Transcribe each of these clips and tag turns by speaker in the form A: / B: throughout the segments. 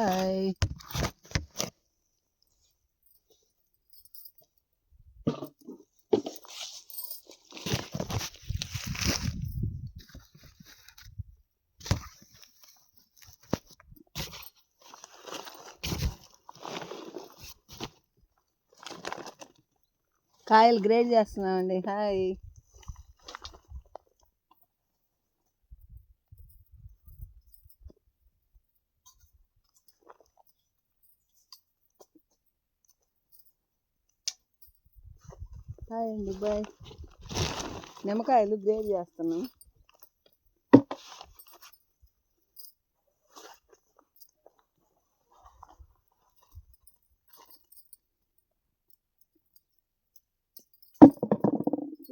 A: Hi కాయలు grade చేస్తున్నామండి hi hi అండి బాయ్. నిమ్మకాయలు గ్రేవ్ చేస్తున్నాం.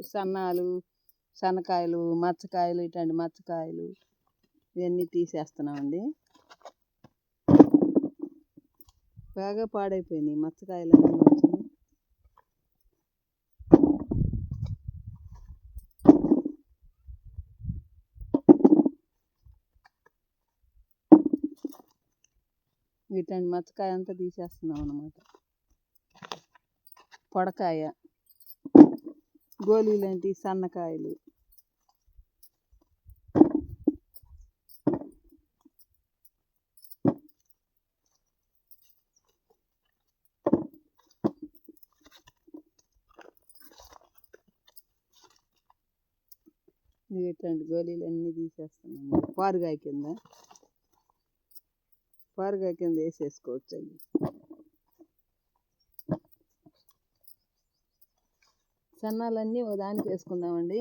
A: సన్నాలు సన్నకాయలు మచ్చకాయలు ఇట్లాంటి మచ్చకాయలు ఇవన్నీ తీసేస్తున్నామండి. బాగా పాడైపోయినాయి మచ్చకాయలు వీటిని మచ్చకాయ అంతా తీసేస్తున్నాం అనమాట పొడకాయ గోళీ లాంటి సన్నకాయలు ఇట్లాంటి గోళీలు అన్నీ తీసేస్తున్నాము పారుగాయ కింద. పారుగా కింద వేసేసుకోవచ్చు అవి సన్నాలన్నీ ఒక దానికి వేసుకుందామండి.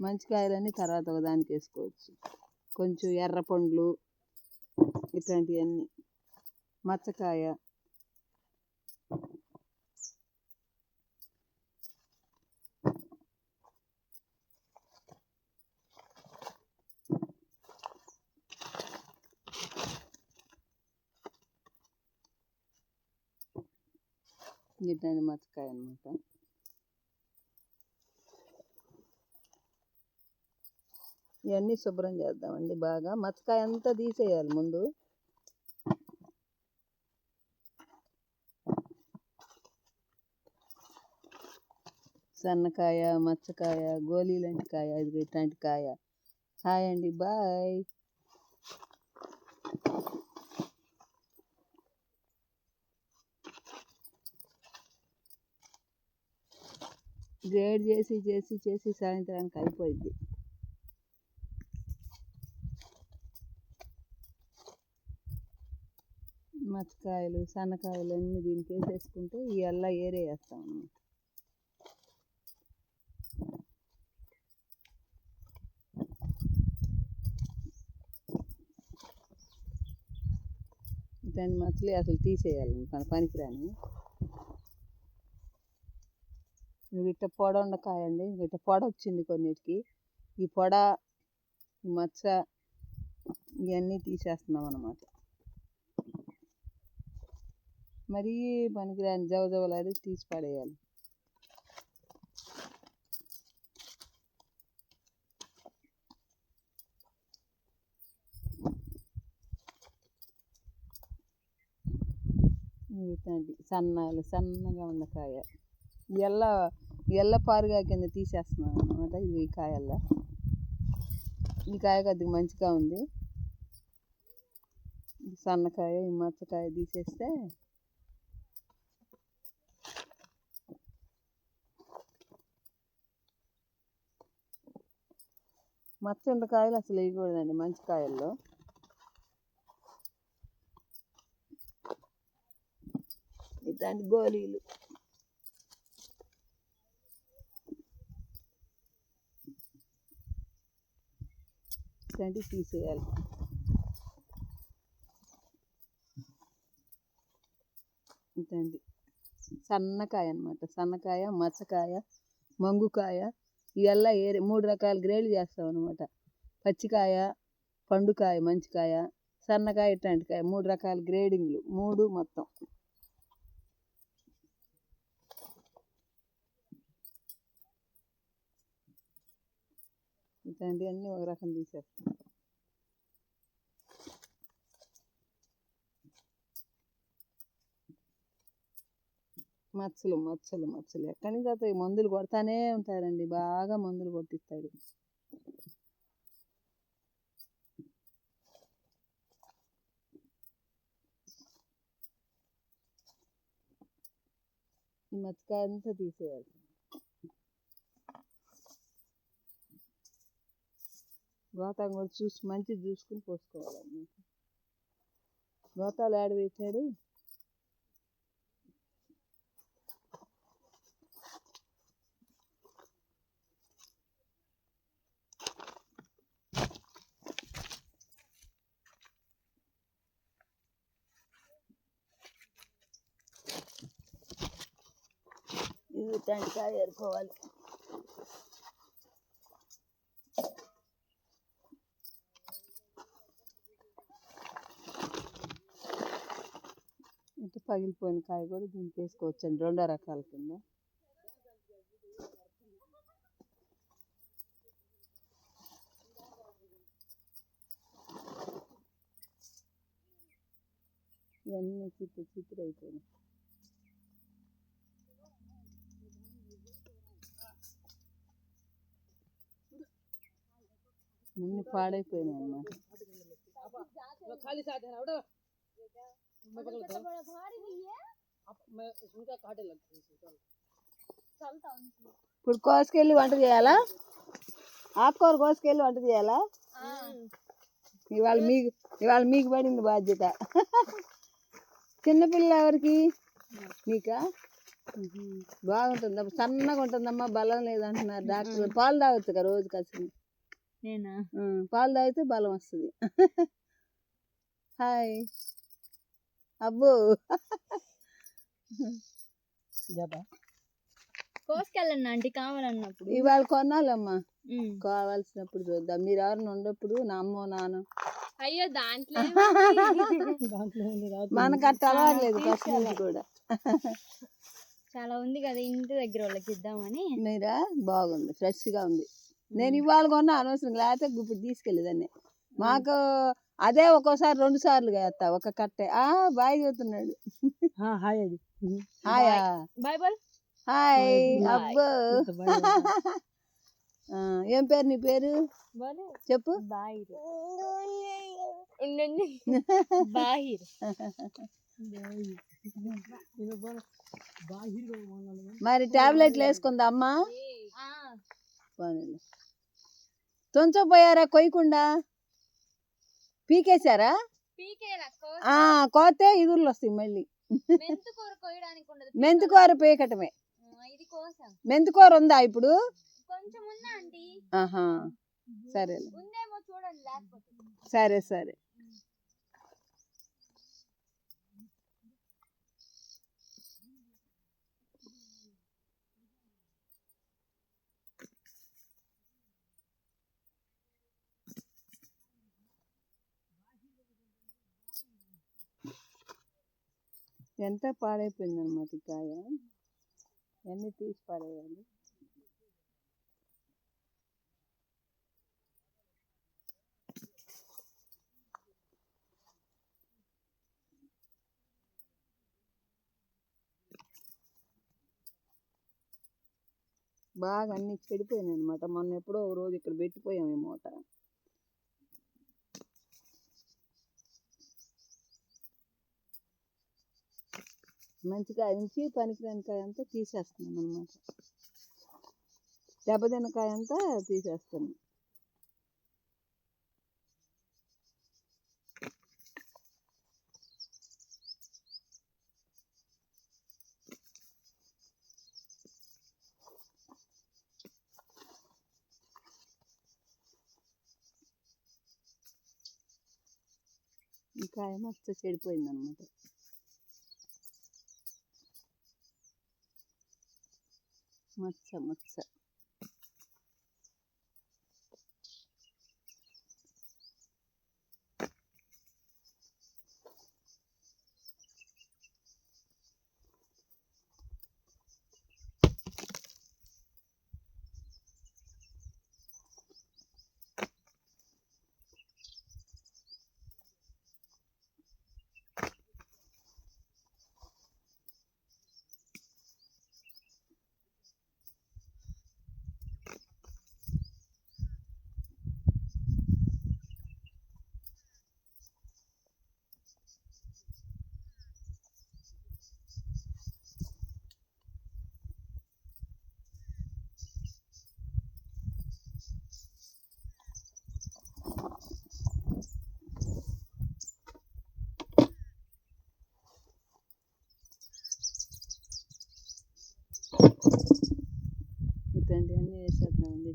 A: మంచి కాయలన్నీ తర్వాత ఒక దానికి వేసుకోవచ్చు. కొంచెం ఎర్ర పండ్లు ఇట్లాంటివన్నీ. మచ్చకాయ. ఇట్లాంటి మచ్చకాయ అనమాట ఇవన్నీ శుభ్రం చేద్దామండి బాగా. మతకాయ అంతా తీసేయాలి ముందు. సన్నకాయ మచ్చకాయ గోళీ లాంటి కాయ ఇది ఇట్లాంటి కాయ. హాయ్ అండి బాయ్. గ్రేడ్ చేసి చేసి చేసి సాయంత్రానికి అయిపోయింది. మచ్చకాయలు సన్నకాయలు అన్నీ దీనికి వేసేసుకుంటే ఈ అల్లా ఏరే వేస్తాం అన్నమాట. దాన్ని మచ్చలు అసలు తీసేయాలి మన పనికిరాని ఇట్ట పొడ ఉండకాయ అండి ఇట్ట పొడ వచ్చింది కొన్నిటికి. ఈ పొడ ఈ మచ్చ ఇవన్నీ తీసేస్తున్నాం అన్నమాట మరీ పనికిరాని జవజవలాడి తీసి పడేయాలి. సన్నాలు సన్నగా ఉన్న కాయ ఎల్ల ఎల్లపారుగా కింద తీసేస్తున్నాను అనమాట ఇది ఈ కాయల్లో. ఈ కాయ కొద్దిగా మంచిగా ఉంది. సన్నకాయ ఈ మచ్చకాయ తీసేస్తే మచ్చంత కాయలు అసలు వేయకూడదండి మంచి కాయల్లో. ఇట్లాంటి గోళీలు. ఇట్లాంటివి తీసేయాలి. ఇంతండి సన్నకాయ అనమాట సన్నకాయ మచ్చకాయ మంగుకాయ ఇవల్లా ఏరే మూడు రకాల గ్రేడ్లు చేస్తాం అనమాట పచ్చికాయ పండుకాయ మంచికాయ సన్నకాయ ఇట్లాంటి కాయ. మూడు రకాల గ్రేడింగ్లు. మూడు మొత్తం. ఇట్లాంటి అన్నీ ఒక రకం తీసేస్తాం. మచ్చలు మచ్చలు మచ్చలు. ఎక్కడి నుంచి అవుతాయి మందులు కొడతానే ఉంటారండి బాగా మందులు కొట్టిస్తాడు. ఈ మచ్చకాయ అంతా తీసేయాలి. గోతాం కూడా చూసి మంచిది చూసుకుని పోసుకోవాలండి గోతాలు ఆడ పెట్టాడు ఇది టెంకాయ ఏరుకోవాలి పగిలిపోయిన కాయ కూడా దీనికి వేసుకోవచ్చండి రెండో రకాల కింద. ఇవన్నీ చిత్ర చిత్ర అయిపోయినాయి. అన్ని పాడైపోయినాయి అన్నమాట.
B: खाली साथ है ना उठो मैं पकड़ लेता हूँ अब मैं उनका काटे लगता हूँ चल
A: ఇప్పుడు కోసుకెళ్ళి వంట చేయాలా ఆకుకూర కోసుకెళ్ళి వంట చేయాలా ఇవాళ మీకు ఇవాళ మీకు పడింది బాధ్యత చిన్నపిల్ల ఎవరికి నీకా బాగుంటుందమ్మా సన్నగా ఉంటుందమ్మా బలం లేదంటున్నారు డాక్టర్ పాలు తాగొచ్చు కదా రోజు కలిసి
C: నేనా
A: పాలు తాగితే బలం వస్తుంది హాయ్ అబ్బో.
C: కోసుకెళ్ళండి ఆంటీ కావాలన్నప్పుడు.
A: ఇవాళ కొనాలమ్మా. కావాల్సినప్పుడు చూద్దాం. మీరు ఎవరిని ఉండప్పుడు నా అమ్మో నాన్న.
C: అయ్యో దాంట్లో
A: మనకు అట్ట అలవాట్లేదు నుంచి కూడా.
C: చాలా ఉంది కదా ఇంటి దగ్గర వాళ్ళకి ఇద్దామని.
A: మీరా? బాగుంది ఫ్రెష్గా ఉంది. నేను ఇవాళ కొన్నా అనవసరం లేకపోతే ఇప్పుడు తీసుకెళ్ళేదాన్ని మాకు అదే ఒక్కోసారి రెండు సార్లు వేస్తా ఒక కట్టే. ఆ బాయ్ చెబుతున్నాడు. హాయ్
C: అది.
A: హాయ్.
B: హాయ్
A: అబ్బో. ఏం పేరు నీ పేరు? చెప్పు. మరి టాబ్లెట్లు వేసుకుందా అమ్మా? తొంచపోయారా కొయ్యకుండా? పీకేశారా? కోతే ఇదుర్లు వస్తాయి మళ్ళీ.
C: మెంతుకూర
A: పీకటమే. మెంతికూర ఉందా ఇప్పుడు?
C: లేకపోతే.
A: సరే సరే. ఎంత పాడైపోయింది అనమాట ఈ కాయ అన్నీ తీసి పాడేయాలి? బాగా అన్ని చెడిపోయినాయి అనమాట మొన్న ఎప్పుడో ఒక రోజు ఇక్కడ పెట్టిపోయాం ఈ మూట. మంచిగా నుంచి పనికిరాని కాయ అంతా తీసేస్తున్నాం అనమాట దెబ్బతిన్న కాయ అంతా తీసేస్తున్నాం. ఈ కాయ మొత్తం చెడిపోయింది అనమాట మచ్చ మచ్చ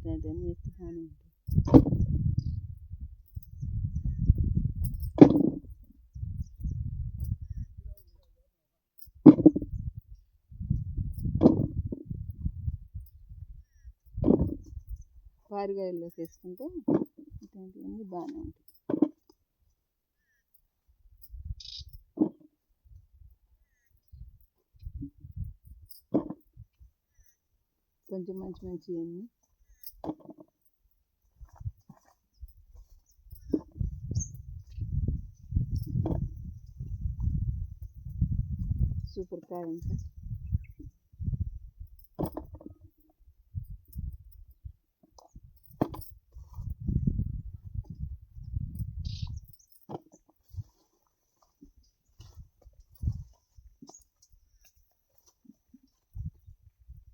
A: ఇట్లాంటివన్నీ వేస్తే బాగానే ఉంటుంది పారిగాయల్లోకి వేసుకుంటే ఇట్లాంటివన్నీ బాగానే ఉంటాయి. కొంచెం మంచి మంచి అన్నీ సూపర్ అంతా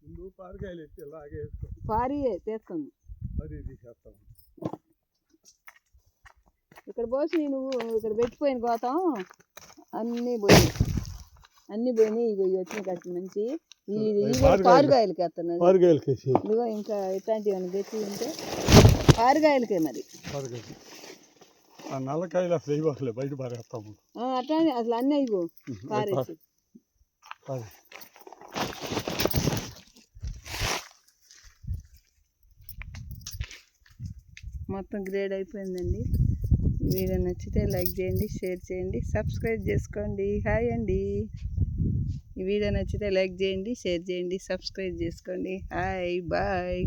D: ముందు పారకాయలు ఎత్తి వేసుకో
A: పారి తీస్తుంది
D: అది తీసేస్తాం
A: ఇక్కడ పోసి నువ్వు ఇక్కడ పెట్టిపోయిన గోతం అన్నీ పోయినాయి అన్నీ పోయినాయి ఇగో ఇవి వచ్చిన కట్టి మంచి. పారుగాయలకి వేస్తున్నది
D: పారకాయలకి వేసి
A: ఇదిగో ఇంకా ఇట్లాంటివి ఏమైనా గట్టి ఉంటే పారుగాయలకే మరి.
D: నల్లకాయలు అసలు వేయబాకలే బయట పారేస్తాము
A: అట్లానే అసలు అన్నీ ఇగో పారేసి.
D: పారే.
A: మొత్తం గ్రేడ్ అయిపోయిందండి. ఈ వీడియో నచ్చితే లైక్ చేయండి షేర్ చేయండి సబ్స్క్రైబ్ చేసుకోండి. హాయ్ అండి. ఈ వీడియో నచ్చితే లైక్ చేయండి షేర్ చేయండి సబ్స్క్రైబ్ చేసుకోండి. Hi bye.